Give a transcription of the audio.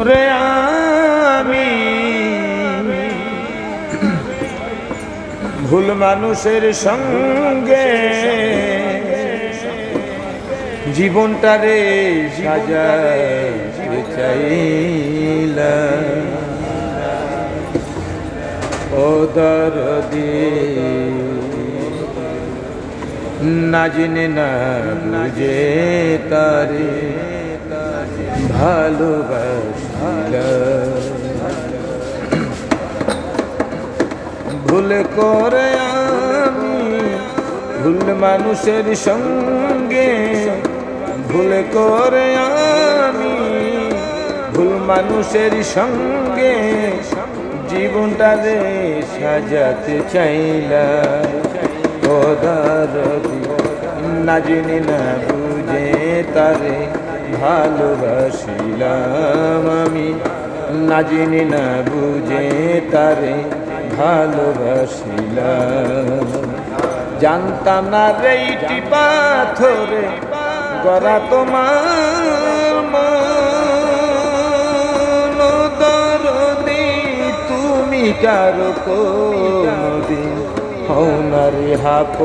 রে ভুল মানুষের সঙ্গে জীবনটারে সাজাতে চাইলাম। ও দরদি না জেনে না বুঝে তারে। ভালোবাসিলাম ভুল করে আমি ভুল মানুষের সঙ্গে, ভুল করে আমি ভুল মানুষের সঙ্গে জীবনটা রে সাজাতে চাইলাম। ওদারদি না জেনে না বুঝে তারে ভালোবাসিলাম আমি। না জেনে না বুঝে তারে ভালোবাসিলাম। জানতাম না রেইটি পাথরে গড়া তোমার দরদি, তুমি কারও কোনদিন হও না রে হাপ